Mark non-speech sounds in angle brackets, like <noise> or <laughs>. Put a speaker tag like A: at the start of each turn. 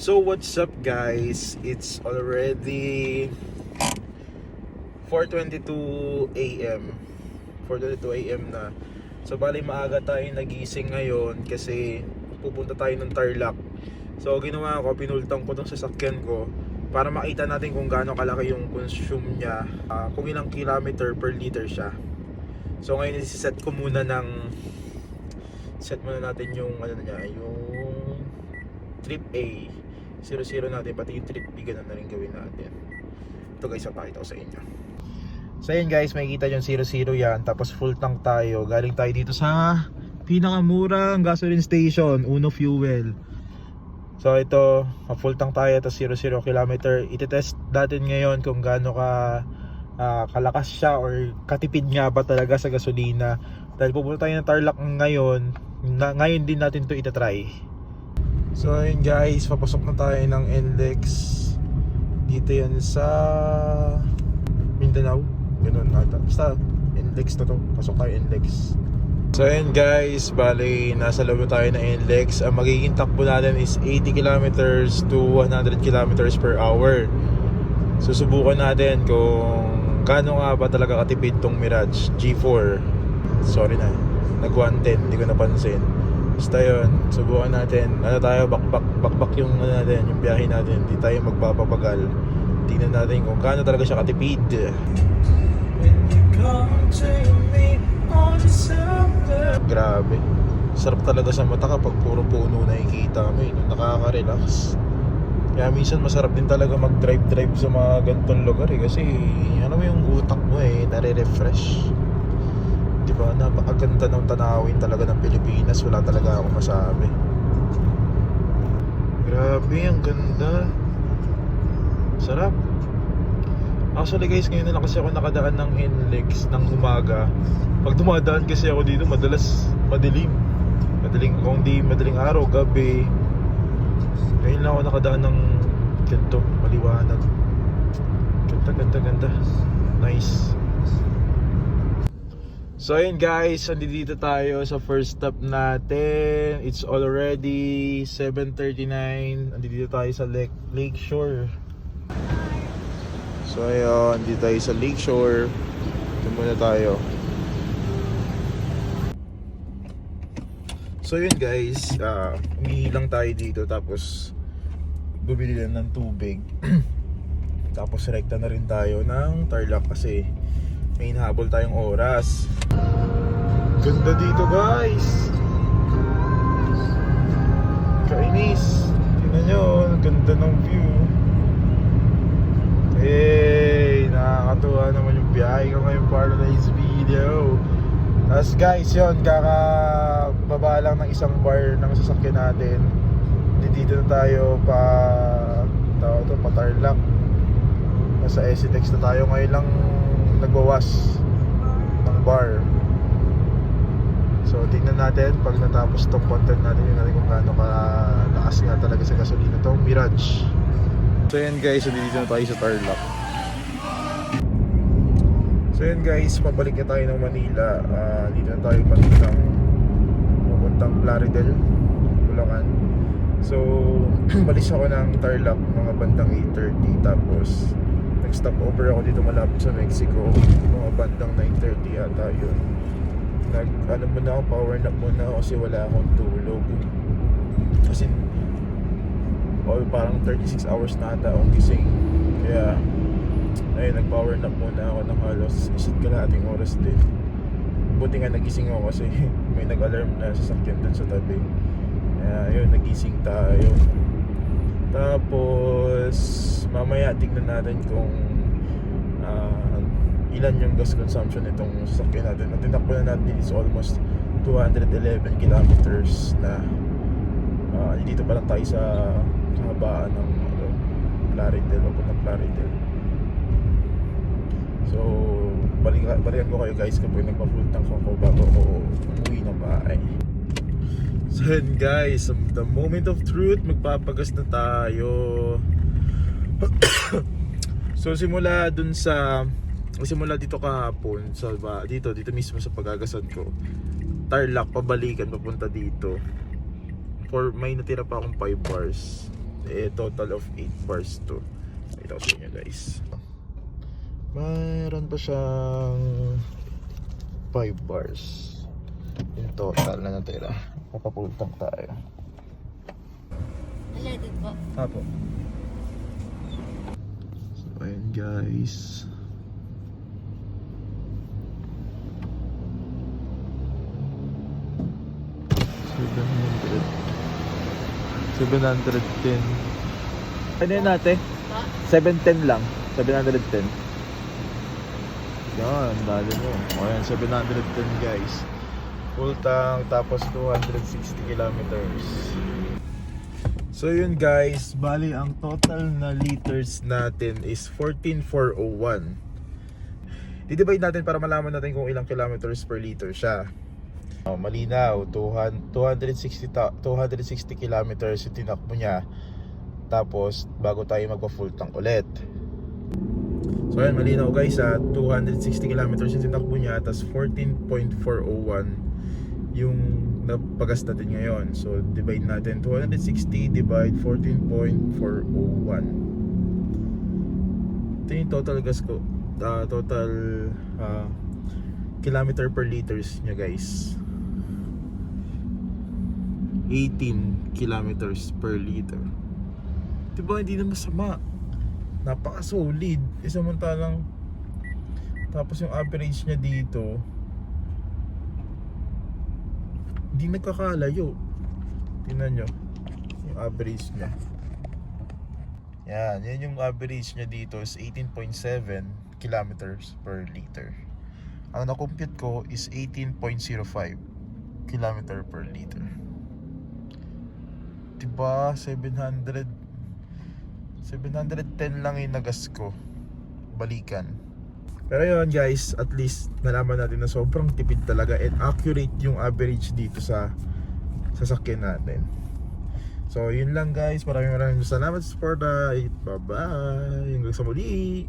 A: So what's up guys? It's already 4.22 a.m. 4.22 a.m. na. So bali maaga tayo nagising ngayon kasi pupunta tayo ng Tarlac. So ginawa ko, pinultang ko tong sasakyan ko para makita natin kung gaano kalaki yung consume niya. ah, kung ilang kilometer per liter siya. So ngayon isi-set ko muna ng set muna natin yung ano niya, yung trip A 00 natin pati yung trip B ganun na rin gawin natin. Ito guys papakita ko sa inyo. So yun guys makikita yung 00 yan. Tapos full tank tayo. Galing tayo dito sa pinakamurang gasoline station Uno Fuel. So ito full tank tayo. Tapos 00 kilometer. Itetest natin ngayon kung gaano ka ah, kalakas siya or katipid nga ba talaga sa gasolina. Dahil pupunta tayo ng Tarlac ngayon. Na, ngayon din natin to itatry So ayun guys, papasok na tayo ng NLEX Dito yan sa Mindanao. Ganun nata. Basta NLEX na to, pasok tayo NLEX So ayun guys, bali nasa loob tayo ng NLEX Ang magiging takbo natin is 80 kilometers to 100 kilometers per hour. Susubukan natin kung Gaano nga ba talaga katipid tong Mirage G4 Sorry na, nag 110, hindi ko napansin Basta yun, subukan natin. Ano tayo, bakbak, bakbak yung ano natin, yung biyahe natin. Hindi tayo magpapabagal. Tingnan natin kung gaano talaga siya katipid. Grabe. Sarap talaga sa mata kapag puro puno nakikita mo eh. Nakaka-relax. Kaya minsan masarap din talaga mag-drive-drive sa mga ganitong lugar eh. Kasi ano mo yung utak mo eh, nare-refresh. Di ba? Napakaganda ng tanawin talaga ng Pilipinas. Wala talaga akong masabi. Grabe, ang ganda. Sarap. Actually guys, ngayon na lang kasi ako nakadaan ng NLEX ng umaga. Pag dumadaan kasi ako dito, madalas madilim. Madaling, kung di madaling araw, gabi. Ngayon lang ako nakadaan ng ganito, maliwanag. Ganda, ganda, ganda. Nice. So ayun guys, andito tayo sa first stop natin. It's already 7.39. Andito tayo sa Lake, Lake Shore. So ayun, andito tayo sa Lake Shore. Ito muna tayo. So yun guys, uh, umihi lang tayo dito tapos bumili lang ng tubig. <clears throat> tapos rekta na rin tayo ng Tarlac kasi may hinahabol tayong oras. Ganda dito guys. Kainis. Tingnan nyo, ganda ng view. Hey, nakakatuwa naman yung biyahe ko ngayon para this video. Tapos guys, yun, kakababa lang ng isang bar ng sasakyan natin. Dito na tayo pa tao to, pa Tarlac. Nasa Esitex na tayo ngayon lang nagbawas ng bar. So tingnan natin pag natapos tong content natin yun natin kung gaano kalakas nga talaga sa gasolina to Mirage. So yan guys, so dito na tayo sa Tarlac. So yan guys, pabalik na tayo ng Manila. Ah, dito na tayo papuntang papuntang Plaridel, Bulacan. So, <clears throat> balis ako ng Tarlac mga bandang 8.30 tapos nag-stop over ako dito malapit sa Mexico. Mga bandang 9.30 yata yun. Nag ano muna ako power nap muna ako kasi wala akong tulog. Kasi oh, parang 36 hours na ata akong gising. Kaya ayun nag power nap muna ako ng halos isa't kalahating oras din. Buti nga nagising ako kasi <laughs> may nag-alarm na sasakyan dun sa tabi. Kaya ayun nagising tayo. Tapos mamaya tignan natin kung ilan yung gas consumption nitong sasakyan natin. At na natin is almost 211 kilometers na ah, dito pa lang tayo sa kahabaan ng ano, Plaridel o ng Plaridel. So, balikan, balikan ko kayo guys kapag nagpa-full tank ako bago ako umuwi ng bahay. So yun guys, the moment of truth, magpapagas na tayo. <coughs> so simula dun sa simula dito kahapon sa ba, dito dito mismo sa pagagasan ko. Tarlac pabalikan papunta dito. For may natira pa akong 5 bars. eh, total of 8 bars to. Ito sa inyo guys. Mayroon pa siyang 5 bars. In total na natira. Papapultang tayo.
B: Aladdin po.
A: Apo. So, ayun guys. 710. Ano yun natin? 710 lang. 710. Yan, dali mo. O yan, 710 guys. Full tank, tapos 260 kilometers. So yun guys, bali ang total na liters natin is 14,401. Didivide natin para malaman natin kung ilang kilometers per liter siya. Oh, malinaw, 200, 260, ta- 260 kilometers yung tinakbo niya. Tapos, bago tayo magpa-full tank ulit. So ayan, malinaw guys ha, 260 kilometers yung tinakbo niya, tapos 14.401 yung napagas natin ngayon. So divide natin 260 divide 14.401. Ito yung total gas ko, ah, total ah, kilometer per liters niya guys. 18 kilometers per liter. Diba hindi na masama? Napaka-solid. Eh samantalang tapos yung average niya dito hindi nagkakalayo. Tingnan nyo. Yung average niya. Yan. Yan yung average niya dito is 18.7 kilometers per liter. Ang na-compute ko is 18.05 kilometer per liter. Diba? 700 710 lang yung nagas ko. Balikan. Pero yun guys, at least nalaman natin na sobrang tipid talaga and accurate yung average dito sa sasakyan natin. So yun lang guys, maraming maraming salamat sa support. Bye bye. Hanggang sa muli.